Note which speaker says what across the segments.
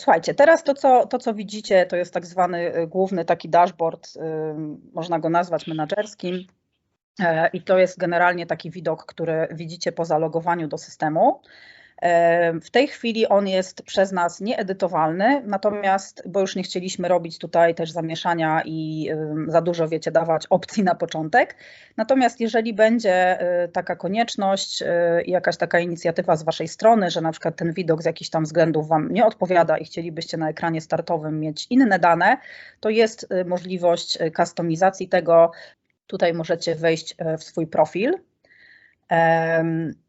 Speaker 1: Słuchajcie, teraz to co, to, co widzicie, to jest tak zwany y, główny taki dashboard, y, można go nazwać menedżerskim. E, I to jest generalnie taki widok, który widzicie po zalogowaniu do systemu. E, W tej chwili on jest przez nas nieedytowalny, natomiast, bo już nie chcieliśmy robić tutaj też zamieszania i za dużo, wiecie, dawać opcji na początek. Natomiast jeżeli będzie y, taka konieczność y, i jakaś taka inicjatywa z Waszej strony, że na przykład ten widok z jakichś tam względów Wam nie odpowiada i chcielibyście na ekranie startowym mieć inne dane, to jest y, możliwość kustomizacji tego. Tutaj możecie wejść w swój profil.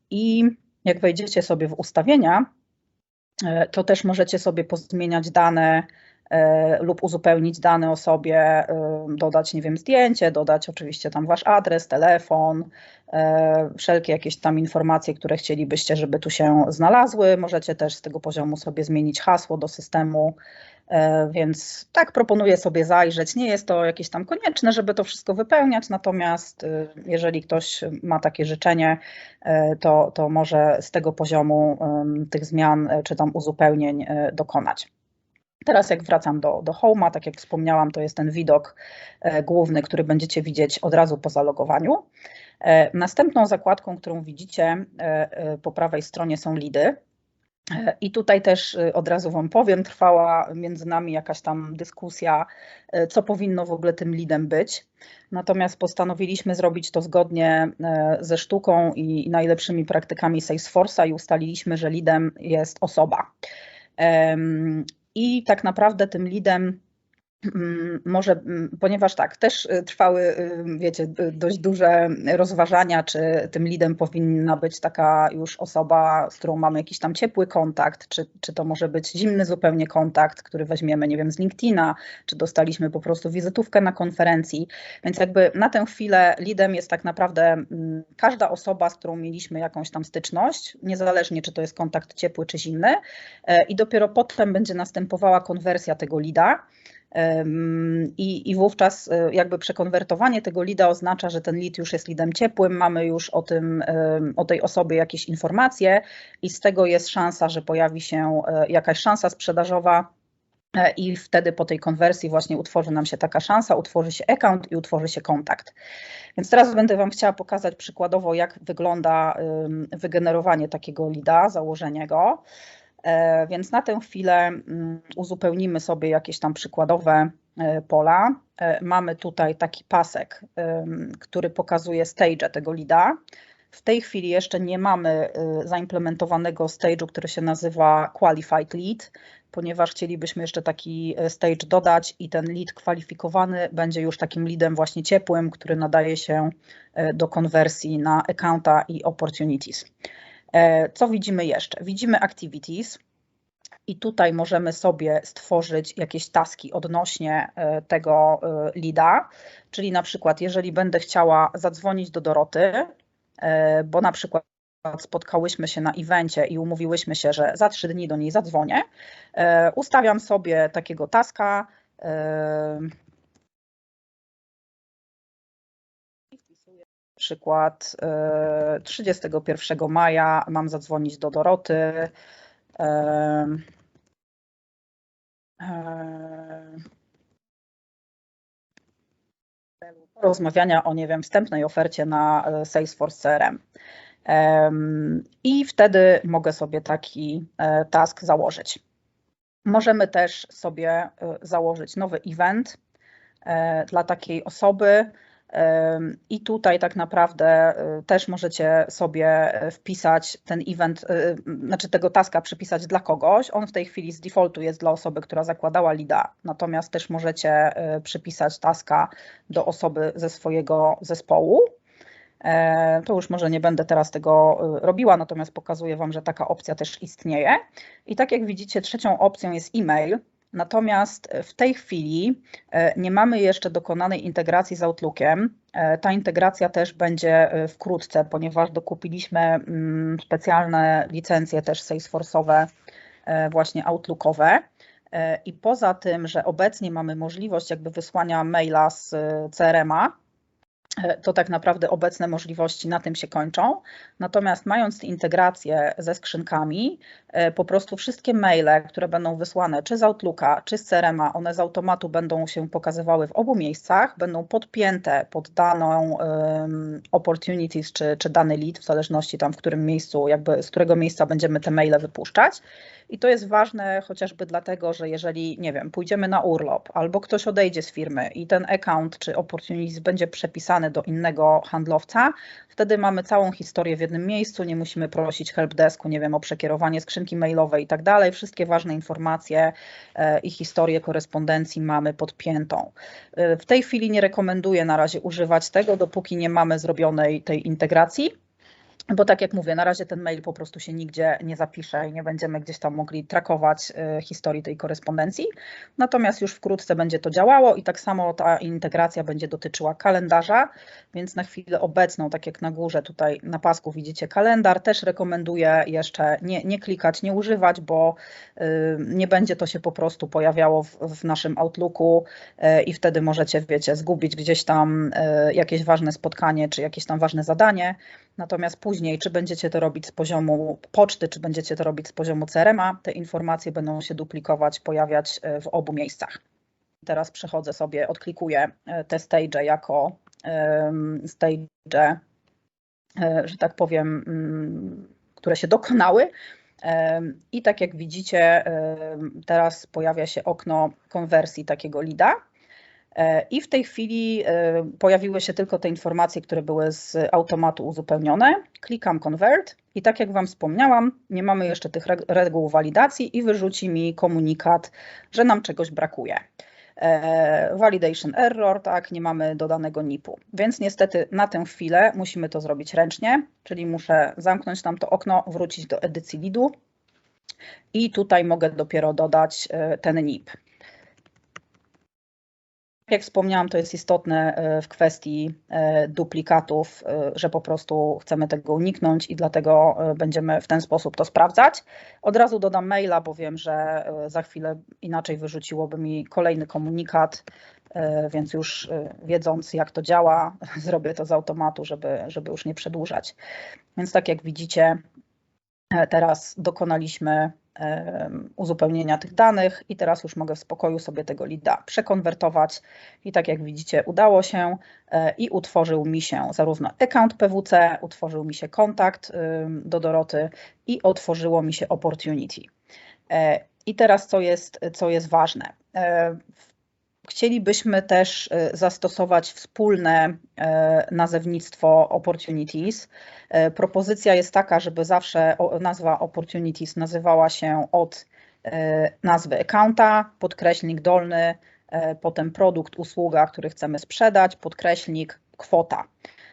Speaker 1: I jak wejdziecie sobie w ustawienia, e, to też możecie sobie pozmieniać dane e, lub uzupełnić dane o sobie, e, dodać, nie wiem, zdjęcie, dodać oczywiście tam wasz adres, telefon, wszelkie jakieś tam informacje, które chcielibyście, żeby tu się znalazły. Możecie też z tego poziomu sobie zmienić hasło do systemu, więc tak proponuję sobie zajrzeć. Nie jest to jakieś tam konieczne, żeby to wszystko wypełniać, natomiast e, jeżeli ktoś ma takie życzenie, e, to, to może z tego poziomu tych zmian e, czy tam uzupełnień e, dokonać. Teraz jak wracam do, do Home'a, tak jak wspomniałam, to jest ten widok e, główny, który będziecie widzieć od razu po zalogowaniu. E, Następną zakładką, którą widzicie e, e, po prawej stronie są lidy. I tutaj też e, od razu Wam powiem, trwała między nami jakaś tam dyskusja, e, co powinno w ogóle tym lidem być. Natomiast postanowiliśmy zrobić to zgodnie e, ze sztuką i najlepszymi praktykami Salesforce'a i ustaliliśmy, że lidem jest osoba. I tak naprawdę tym lidem Może, mm, ponieważ tak, też y, trwały, y, wiecie, y, dość duże rozważania, czy tym lidem powinna być taka już osoba, z którą mamy jakiś tam ciepły kontakt, czy, czy to może być zimny zupełnie kontakt, który weźmiemy, nie wiem, z LinkedIna, czy dostaliśmy po prostu wizytówkę na konferencji. Więc jakby na tę chwilę lidem jest tak naprawdę mm, każda osoba, z którą mieliśmy jakąś tam styczność, niezależnie czy to jest kontakt ciepły czy zimny, e, i dopiero potem będzie następowała konwersja tego lida. I, I wówczas e, jakby przekonwertowanie tego lida oznacza, że ten lead już jest lidem ciepłym, mamy już o, tym, o tej osobie jakieś informacje i z tego jest szansa, że pojawi się e, jakaś szansa sprzedażowa e, i wtedy po tej konwersji właśnie utworzy nam się taka szansa, utworzy się account i utworzy się kontakt. Więc teraz będę Wam chciała pokazać przykładowo, jak wygląda wygenerowanie takiego lida, założenie go. E, Więc na tę chwilę mm, uzupełnimy sobie jakieś tam przykładowe e, pola. E, Mamy tutaj taki pasek, który pokazuje stage tego lida. W tej chwili jeszcze nie mamy zaimplementowanego stage'u, który się nazywa Qualified Lead, ponieważ chcielibyśmy jeszcze taki stage dodać i ten lead kwalifikowany będzie już takim leadem właśnie ciepłym, który nadaje się do konwersji na accounta i opportunities. E, Co widzimy jeszcze? Widzimy activities i tutaj możemy sobie stworzyć jakieś taski odnośnie e, tego e, leada, czyli na przykład jeżeli będę chciała zadzwonić do Doroty, bo na przykład spotkałyśmy się na evencie i umówiłyśmy się, że za trzy dni do niej zadzwonię, ustawiam sobie takiego taska, przykład e, 31 maja mam zadzwonić do Doroty. e, e, Rozmawiania o, nie wiem, wstępnej ofercie na e, Salesforce CRM. I wtedy mogę sobie taki e, task założyć. Możemy też sobie e, założyć nowy event e, dla takiej osoby. I tutaj tak naprawdę e, też możecie sobie wpisać ten event, e, znaczy tego taska przypisać dla kogoś. On w tej chwili z defaultu jest dla osoby, która zakładała lida, natomiast też możecie przypisać taska do osoby ze swojego zespołu. E, To już może nie będę teraz tego robiła, natomiast pokazuję Wam, że taka opcja też istnieje. I tak jak widzicie, trzecią opcją jest e-mail. Natomiast w tej chwili e, nie mamy jeszcze dokonanej integracji z Outlookiem. E, Ta integracja też będzie e, wkrótce, ponieważ dokupiliśmy mm, specjalne licencje też Salesforce'owe, e, właśnie Outlookowe. E, I poza tym, że obecnie mamy możliwość jakby wysłania maila z e, CRM-a, E, to tak naprawdę obecne możliwości na tym się kończą. Natomiast mając integrację ze skrzynkami, e, po prostu wszystkie maile, które będą wysłane czy z Outlooka, czy z CRM-a, one z automatu będą się pokazywały w obu miejscach, będą podpięte pod daną um, opportunities czy, czy dany lead, w zależności tam w którym miejscu, jakby z którego miejsca będziemy te maile wypuszczać. I to jest ważne chociażby dlatego, że jeżeli, nie wiem, pójdziemy na urlop albo ktoś odejdzie z firmy i ten account czy opportunities będzie przepisany do innego handlowca, wtedy mamy całą historię w jednym miejscu, nie musimy prosić helpdesku, nie wiem, o przekierowanie skrzynki mailowej i tak dalej. Wszystkie ważne informacje e, i historię korespondencji mamy podpiętą. E, w tej chwili nie rekomenduję na razie używać tego, dopóki nie mamy zrobionej tej integracji. Bo tak jak mówię, na razie ten mail po prostu się nigdzie nie zapisze i nie będziemy gdzieś tam mogli trakować y, historii tej korespondencji. Natomiast już wkrótce będzie to działało i tak samo ta integracja będzie dotyczyła kalendarza, więc na chwilę obecną, tak jak na górze tutaj na pasku widzicie kalendarz, też rekomenduję jeszcze nie, nie klikać, nie używać, bo y, nie będzie to się po prostu pojawiało w, w naszym Outlooku y, i wtedy możecie, wiecie, zgubić gdzieś tam jakieś ważne spotkanie czy jakieś tam ważne zadanie. Natomiast później, czy będziecie to robić z poziomu poczty, czy będziecie to robić z poziomu CRM-a, te informacje będą się duplikować, pojawiać e, w obu miejscach. Teraz przechodzę sobie, odklikuję e, te stage jako stage, e, że tak powiem, mm, które się dokonały. I tak jak widzicie, teraz pojawia się okno konwersji takiego lida. E, I w tej chwili e, pojawiły się tylko te informacje, które były z automatu uzupełnione. Klikam Convert i tak jak Wam wspomniałam, nie mamy jeszcze tych reguł walidacji i wyrzuci mi komunikat, że nam czegoś brakuje. E, validation error, tak, nie mamy dodanego NIP-u. Więc niestety na tę chwilę musimy to zrobić ręcznie, czyli muszę zamknąć tam to okno, wrócić do edycji lidu i tutaj mogę dopiero dodać ten NIP jak wspomniałam, to jest istotne e, w kwestii e, duplikatów, e, że po prostu chcemy tego uniknąć i dlatego będziemy w ten sposób to sprawdzać. Od razu dodam maila, bo wiem, że za chwilę inaczej wyrzuciłoby mi kolejny komunikat, więc już wiedząc jak to działa, zrobię to z automatu, żeby, żeby już nie przedłużać. Więc tak jak widzicie, teraz dokonaliśmy uzupełnienia tych danych i teraz już mogę w spokoju sobie tego lida przekonwertować i tak jak widzicie udało się e, i utworzył mi się zarówno account PWC, utworzył mi się kontakt do Doroty i otworzyło mi się opportunity. E, I teraz co jest, co jest ważne. Chcielibyśmy też zastosować wspólne nazewnictwo opportunities, E, propozycja jest taka, żeby zawsze nazwa Opportunities nazywała się od nazwy accounta, podkreślnik dolny, potem produkt, usługa, który chcemy sprzedać, podkreślnik, kwota.